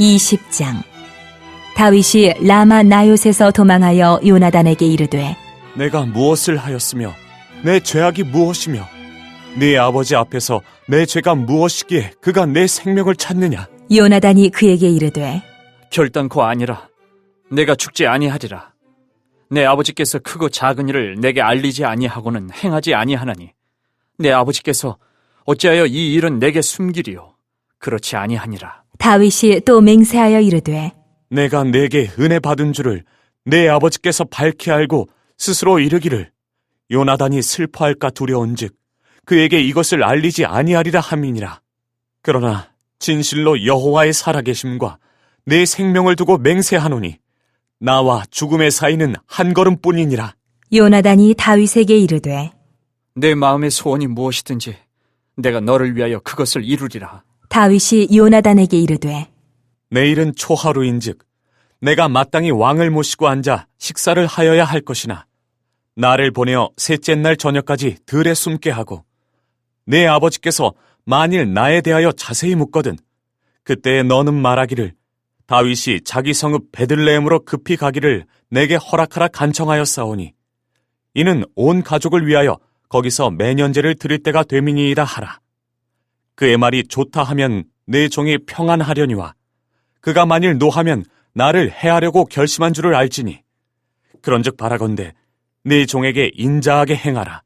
20장. 다윗이 라마 나요에서 도망하여 요나단에게 이르되 내가 무엇을 하였으며 내 죄악이 무엇이며 네 아버지 앞에서 내 죄가 무엇이기에 그가 내 생명을 찾느냐? 요나단이 그에게 이르되 결단코 아니라 내가 죽지 아니하리라. 내 아버지께서 크고 작은 일을 내게 알리지 아니하고는 행하지 아니하나니 내 아버지께서 어찌하여 이 일은 내게 숨기리요 그렇지 아니하니라. 다윗이 또 맹세하여 이르되 내가 내게 은혜 받은 줄을 내 아버지께서 밝히 알고 스스로 이르기를 요나단이 슬퍼할까 두려운즉 그에게 이것을 알리지 아니하리라 함이니라 그러나 진실로 여호와의 살아계심과 내 생명을 두고 맹세하노니 나와 죽음의 사이는 한 걸음뿐이니라 요나단이 다윗에게 이르되 내 마음의 소원이 무엇이든지 내가 너를 위하여 그것을 이루리라. 다윗이 요나단에게 이르되 내일은 초하루인즉 내가 마땅히 왕을 모시고 앉아 식사를 하여야 할 것이나 나를 보내어 셋째 날 저녁까지 들에 숨게 하고 내 아버지께서 만일 나에 대하여 자세히 묻거든 그때 너는 말하기를 다윗이 자기 성읍 베들레헴으로 급히 가기를 내게 허락하라 간청하였사오니 이는 온 가족을 위하여 거기서 매년제를 드릴 때가 되미니이다 하라 그의 말이 좋다 하면 내 종이 평안하려니와 그가 만일 노하면 나를 해하려고 결심한 줄을 알지니. 그런즉 바라건대 네 종에게 인자하게 행하라.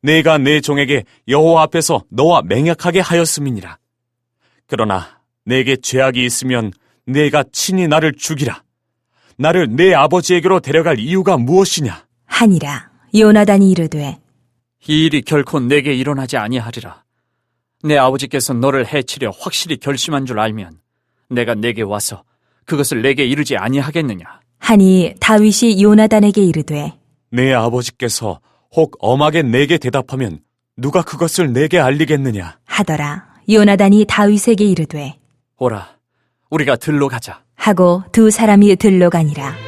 내가 내 종에게 여호와 앞에서 너와 맹약하게 하였음이니라. 그러나 내게 죄악이 있으면 내가 친히 나를 죽이라. 나를 내 아버지에게로 데려갈 이유가 무엇이냐? 하니라. 요나단이 이르되 이 일이 결코 내게 일어나지 아니하리라. 내 아버지께서 너를 해치려 확실히 결심한 줄 알면 내가 내게 와서 그것을 내게 이르지 아니하겠느냐. 하니 다윗이 요나단에게 이르되 내 아버지께서 혹 엄하게 내게 대답하면 누가 그것을 내게 알리겠느냐 하더라 요나단이 다윗에게 이르되 오라, 우리가 들로 가자. 하고 두 사람이 들러 가니라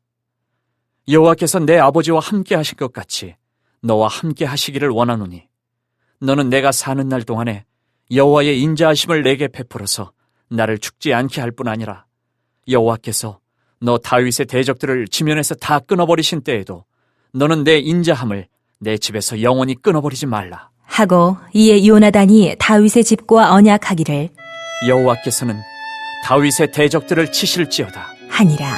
여호와께서 내 아버지와 함께 하신 것 같이 너와 함께 하시기를 원하노니 너는 내가 사는 날 동안에 여호와의 인자하심을 내게 베풀어서 나를 죽지 않게 할 뿐 아니라 여호와께서 너 다윗의 대적들을 지면에서 다 끊어버리신 때에도 너는 내 인자함을 내 집에서 영원히 끊어버리지 말라. 하고 이에 요나단이 다윗의 집과 언약하기를 여호와께서는 다윗의 대적들을 치실지어다. 하니라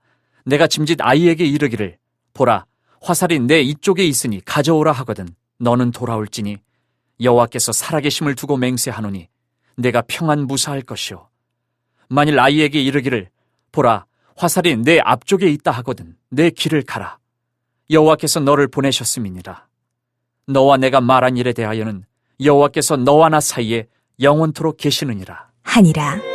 내가 짐짓 아이에게 이르기를 보라 화살이 내 이쪽에 있으니 가져오라 하거든 너는 돌아올지니 여호와께서 살아계심을 두고 맹세하노니 내가 평안 무사할 것이요 만일 아이에게 이르기를 보라 화살이 내 앞쪽에 있다 하거든 내 길을 가라. 여호와께서 너를 보내셨음이니라. 너와 내가 말한 일에 대하여는 여호와께서 너와 나 사이에 영원토록 계시느니라. 하니라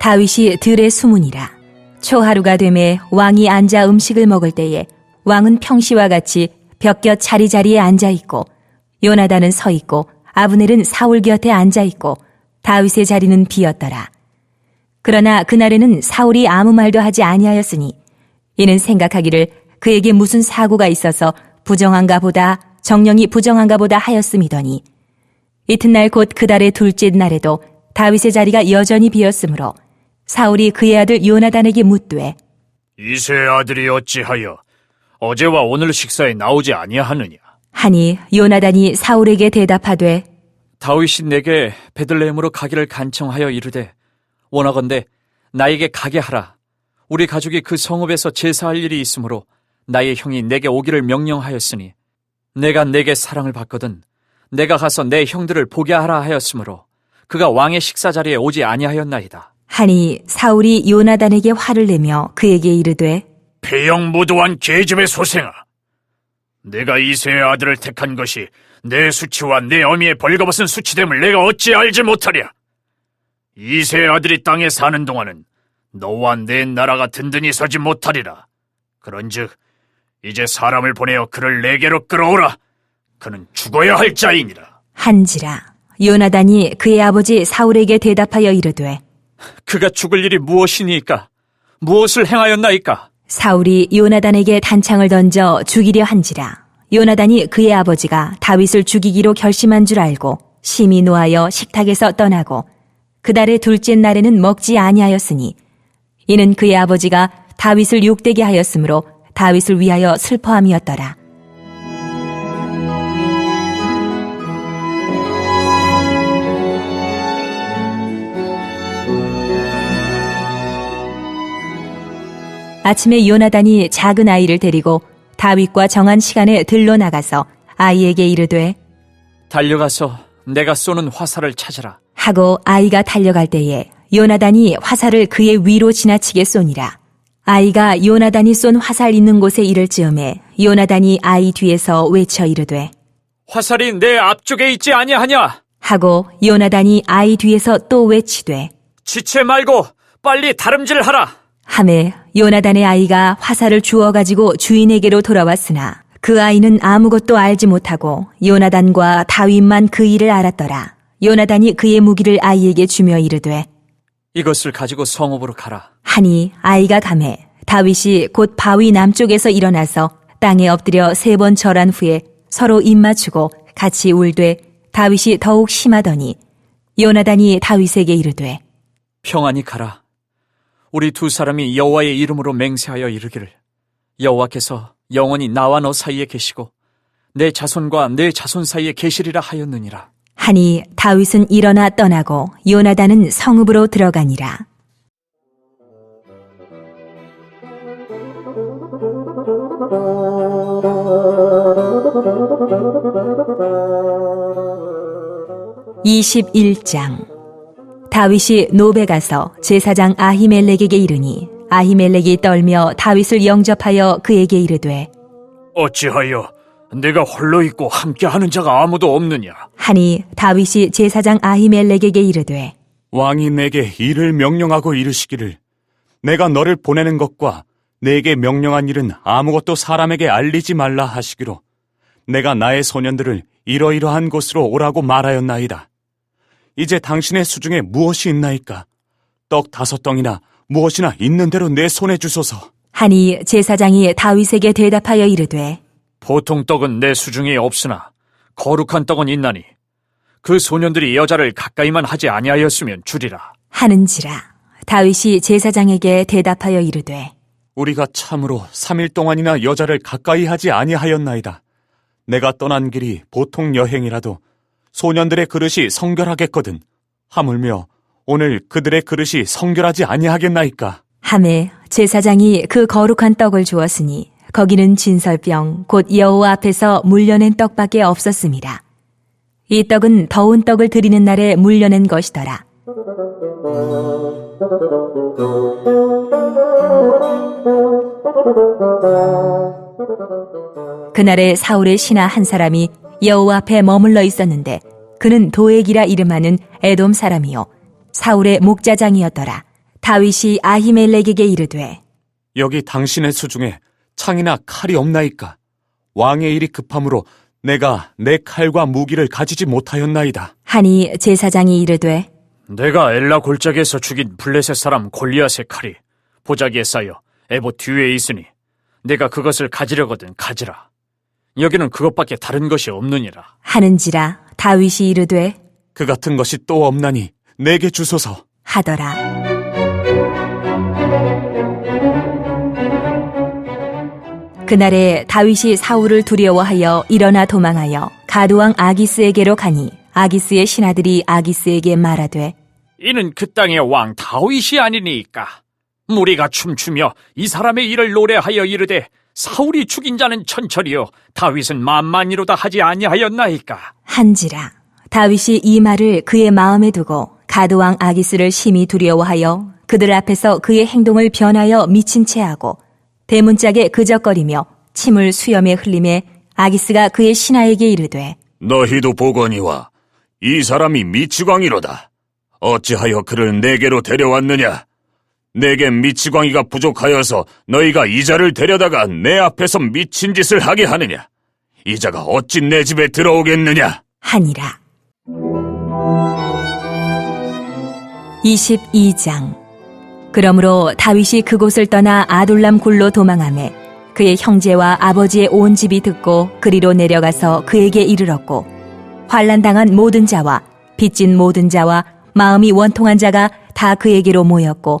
다윗이 들에 숨으니라. 초하루가 되매 왕이 앉아 음식을 먹을 때에 왕은 평시와 같이 벽곁 자리자리에 앉아 있고 요나단은 서 있고 아브넬은 사울 곁에 앉아 있고 다윗의 자리는 비었더라. 그러나 그날에는 사울이 아무 말도 하지 아니하였으니 이는 생각하기를 그에게 무슨 사고가 있어서 부정한가 보다 정령이 부정한가 보다 하였음이더니 이튿날 곧 그달의 둘째 날에도 다윗의 자리가 여전히 비었으므로 사울이 그의 아들 요나단에게 묻되 이세의 아들이 어찌하여 어제와 오늘 식사에 나오지 아니하느냐? 하니 요나단이 사울에게 대답하되 다윗이 내게 베들레헴으로 가기를 간청하여 이르되 원하건대 나에게 가게 하라. 우리 가족이 그 성읍에서 제사할 일이 있으므로 나의 형이 내게 오기를 명령하였으니 내가 내게 사랑을 받거든 내가 가서 내 형들을 보게 하라 하였으므로 그가 왕의 식사 자리에 오지 아니하였나이다. 하니 사울이 요나단에게 화를 내며 그에게 이르되 폐영무도한 계집의 소생아. 내가 이세의 아들을 택한 것이 내 수치와 내 어미의 벌거벗은 수치됨을 내가 어찌 알지 못하랴. 이세의 아들이 땅에 사는 동안은 너와 내 나라가 든든히 서지 못하리라. 그런즉 이제 사람을 보내어 그를 내게로 끌어오라. 그는 죽어야 할 자이니라. 한지라 요나단이 그의 아버지 사울에게 대답하여 이르되 그가 죽을 일이 무엇이니까? 무엇을 행하였나이까? 사울이 요나단에게 단창을 던져 죽이려 한지라 요나단이 그의 아버지가 다윗을 죽이기로 결심한 줄 알고 심히 노하여 식탁에서 떠나고 그 달의 둘째 날에는 먹지 아니하였으니 이는 그의 아버지가 다윗을 욕되게 하였으므로 다윗을 위하여 슬퍼함이었더라 아침에 요나단이 작은 아이를 데리고 다윗과 정한 시간에 들러 나가서 아이에게 이르되 달려가서 내가 쏘는 화살을 찾으라. 하고 아이가 달려갈 때에 요나단이 화살을 그의 위로 지나치게 쏘니라. 아이가 요나단이 쏜 화살 있는 곳에 이를 즈음에 요나단이 아이 뒤에서 외쳐 이르되 화살이 내 앞쪽에 있지 아니하냐? 하고 요나단이 아이 뒤에서 또 외치되 지체 말고 빨리 다름질하라. 함에 요나단의 아이가 화살을 주워 가지고 주인에게로 돌아왔으나 그 아이는 아무것도 알지 못하고 요나단과 다윗만 그 일을 알았더라. 요나단이 그의 무기를 아이에게 주며 이르되 이것을 가지고 성읍으로 가라. 하니 아이가 감해 다윗이 곧 바위 남쪽에서 일어나서 땅에 엎드려 세 번 절한 후에 서로 입맞추고 같이 울되 다윗이 더욱 심하더니 요나단이 다윗에게 이르되 평안히 가라. 우리 두 사람이 여호와의 이름으로 맹세하여 이르기를 여호와께서 영원히 나와 너 사이에 계시고 내 자손과 내 자손 사이에 계시리라 하였느니라. 하니 다윗은 일어나 떠나고 요나단은 성읍으로 들어가니라. (21장) 다윗이 노베 가서 제사장 아히멜렉에게 이르니 아히멜렉이 떨며 다윗을 영접하여 그에게 이르되 어찌하여 내가 홀로 있고 함께하는 자가 아무도 없느냐? 하니 다윗이 제사장 아히멜렉에게 이르되 왕이 내게 일을 명령하고 이르시기를 내가 너를 보내는 것과 내게 명령한 일은 아무것도 사람에게 알리지 말라 하시기로 내가 나의 소년들을 이러이러한 곳으로 오라고 말하였나이다. 이제 당신의 수중에 무엇이 있나이까? 떡 다섯 덩이나 무엇이나 있는 대로 내 손에 주소서. 하니 제사장이 다윗에게 대답하여 이르되 보통 떡은 내 수중에 없으나 거룩한 떡은 있나니 그 소년들이 여자를 가까이만 하지 아니하였으면 주리라. 하는지라 다윗이 제사장에게 대답하여 이르되 우리가 참으로 3일 동안이나 여자를 가까이 하지 아니하였나이다. 내가 떠난 길이 보통 여행이라도 소년들의 그릇이 성결하겠거든. 하물며 오늘 그들의 그릇이 성결하지 아니하겠나이까. 함에 제사장이 그 거룩한 떡을 주었으니 거기는 진설병 곧 여호와 앞에서 물려낸 떡밖에 없었습니다. 이 떡은 더운 떡을 드리는 날에 물려낸 것이더라. 그날에 사울의 신하 한 사람이 여호와 앞에 머물러 있었는데 그는 도액이라 이름하는 에돔 사람이요 사울의 목자장이었더라. 다윗이 아히멜렉에게 이르되 여기 당신의 수중에 창이나 칼이 없나이까? 왕의 일이 급함으로 내가 내 칼과 무기를 가지지 못하였나이다. 하니 제사장이 이르되 내가 엘라 골짜기에서 죽인 블레셋 사람 골리앗의 칼이 보자기에 쌓여 에봇 뒤에 있으니 내가 그것을 가지려거든 가지라. 여기는 그것밖에 다른 것이 없느니라. 하는지라 다윗이 이르되 그 같은 것이 또 없나니 내게 주소서. 하더라. 그날에 다윗이 사울을 두려워하여 일어나 도망하여 가두왕 아기스에게로 가니 아기스의 신하들이 아기스에게 말하되 이는 그 땅의 왕 다윗이 아니니까. 무리가 춤추며 이 사람의 일을 노래하여 이르되 사울이 죽인 자는 천철이요 다윗은 만만이로다 하지 아니하였나이까. 한지라 다윗이 이 말을 그의 마음에 두고 가드왕 아기스를 심히 두려워하여 그들 앞에서 그의 행동을 변하여 미친 채하고 대문짝에 그적거리며 침을 수염에 흘림에 아기스가 그의 신하에게 이르되 너희도 보거니와 이 사람이 미치광이로다. 어찌하여 그를 내게로 데려왔느냐? 내게 미치광이가 부족하여서 너희가 이자를 데려다가 내 앞에서 미친 짓을 하게 하느냐? 이자가 어찌 내 집에 들어오겠느냐? 하니라. 22장 그러므로 다윗이 그곳을 떠나 아둘람 굴로 도망하매 그의 형제와 아버지의 온 집이 듣고 그리로 내려가서 그에게 이르렀고 환란당한 모든 자와 빚진 모든 자와 마음이 원통한 자가 다 그에게로 모였고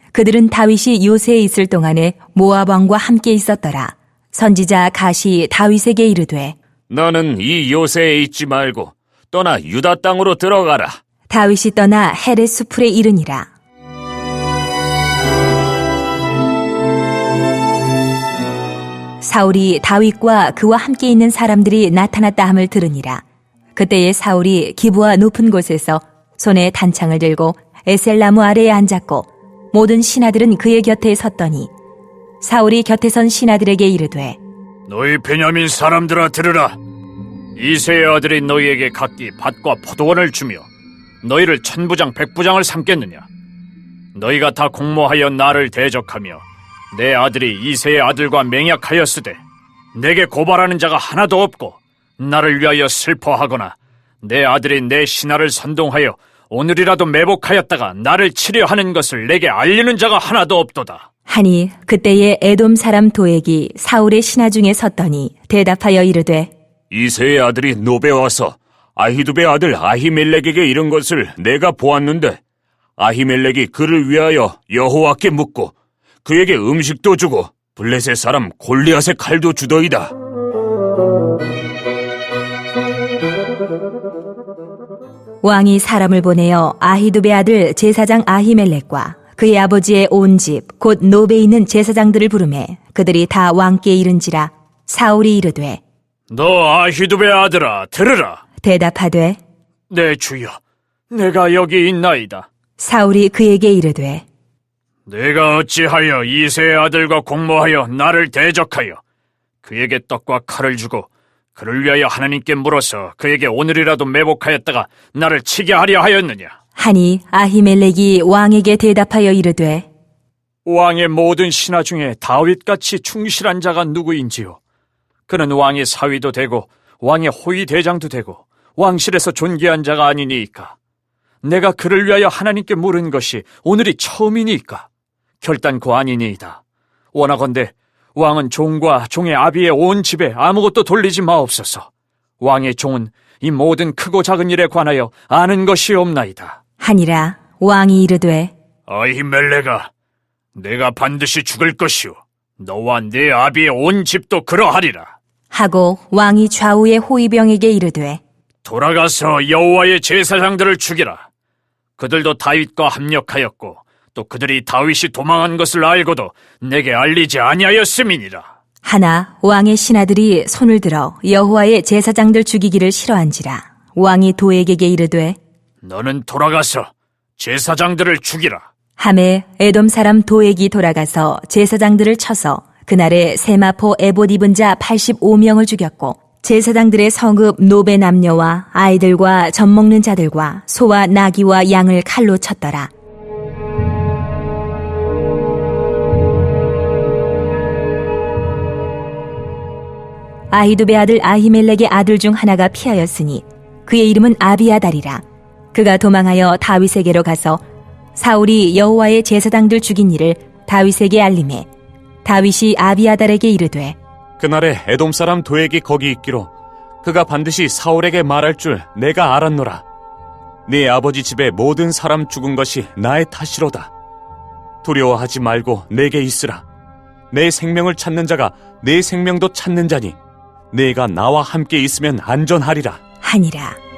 그들은 다윗이 요새에 있을 동안에 모압 왕과 함께 있었더라. 선지자 가시 다윗에게 이르되 너는 이 요새에 있지 말고 떠나 유다 땅으로 들어가라. 다윗이 떠나 헤레 수풀에 이르니라. 사울이 다윗과 그와 함께 있는 사람들이 나타났다 함을 들으니라. 그때에 사울이 기부와 높은 곳에서 손에 단창을 들고 에셀나무 아래에 앉았고 모든 신하들은 그의 곁에 섰더니 사울이 곁에 선 신하들에게 이르되 너희 베냐민 사람들아 들으라. 이세의 아들이 너희에게 각기 밭과 포도원을 주며 너희를 천부장 백부장을 삼겠느냐? 너희가 다 공모하여 나를 대적하며 내 아들이 이세의 아들과 맹약하였으되 내게 고발하는 자가 하나도 없고 나를 위하여 슬퍼하거나 내 아들이 내 신하를 선동하여 오늘이라도 매복하였다가 나를 치려하는 것을 내게 알리는 자가 하나도 없도다. 하니 그때에 에돔 사람 도액이 사울의 신하 중에 섰더니 대답하여 이르되 이세의 아들이 노베 와서 아히두베 아들 아히멜렉에게 이른 것을 내가 보았는데 아히멜렉이 그를 위하여 여호와께 묻고 그에게 음식도 주고 블레셋 사람 골리앗의 칼도 주더이다. 왕이 사람을 보내어 아히두베 아들 제사장 아히멜렉과 그의 아버지의 온 집 곧 노베 있는 제사장들을 부르매 그들이 다 왕께 이른지라 사울이 이르되 너 아히두베 아들아 들으라. 대답하되 내 주여, 내가 여기 있나이다. 사울이 그에게 이르되 내가 어찌하여 이세의 아들과 공모하여 나를 대적하여 그에게 떡과 칼을 주고 그를 위하여 하나님께 물어서 그에게 오늘이라도 매복하였다가 나를 치게 하려 하였느냐? 하니 아히멜렉이 왕에게 대답하여 이르되 왕의 모든 신하 중에 다윗같이 충실한 자가 누구인지요? 그는 왕의 사위도 되고 왕의 호위 대장도 되고 왕실에서 존귀한 자가 아니니이까. 내가 그를 위하여 하나님께 물은 것이 오늘이 처음이니까. 결단코 아니니이다. 원하건대 왕은 종과 종의 아비의 온 집에 아무것도 돌리지 마옵소서. 왕의 종은 이 모든 크고 작은 일에 관하여 아는 것이 없나이다. 하니라 왕이 이르되 아히멜레가 내가 반드시 죽을 것이오. 너와 네 아비의 온 집도 그러하리라. 하고 왕이 좌우의 호위병에게 이르되 돌아가서 여호와의 제사장들을 죽이라. 그들도 다윗과 합력하였고 또 그들이 다윗이 도망한 것을 알고도 내게 알리지 아니하였음이니라. 하나 왕의 신하들이 손을 들어 여호와의 제사장들 죽이기를 싫어한지라 왕이 도에게 이르되 너는 돌아가서 제사장들을 죽이라. 함에 에돔 사람 도액이 돌아가서 제사장들을 쳐서 그날에 세마포 에봇 입은 자 85명을 죽였고 제사장들의 성읍 노베 남녀와 아이들과 젖 먹는 자들과 소와 나귀와 양을 칼로 쳤더라. 아히두베 아들 아히멜렉의 아들 중 하나가 피하였으니 그의 이름은 아비아달이라. 그가 도망하여 다윗에게로 가서 사울이 여호와의 제사장들 죽인 일을 다윗에게 알림해 다윗이 아비아달에게 이르되 그날에 에돔 사람 도액이 거기 있기로 그가 반드시 사울에게 말할 줄 내가 알았노라. 네 아버지 집의 모든 사람 죽은 것이 나의 탓이로다. 두려워하지 말고 내게 있으라. 내 생명을 찾는 자가 내 생명도 찾는 자니 내가 나와 함께 있으면 안전하리라. 하니라.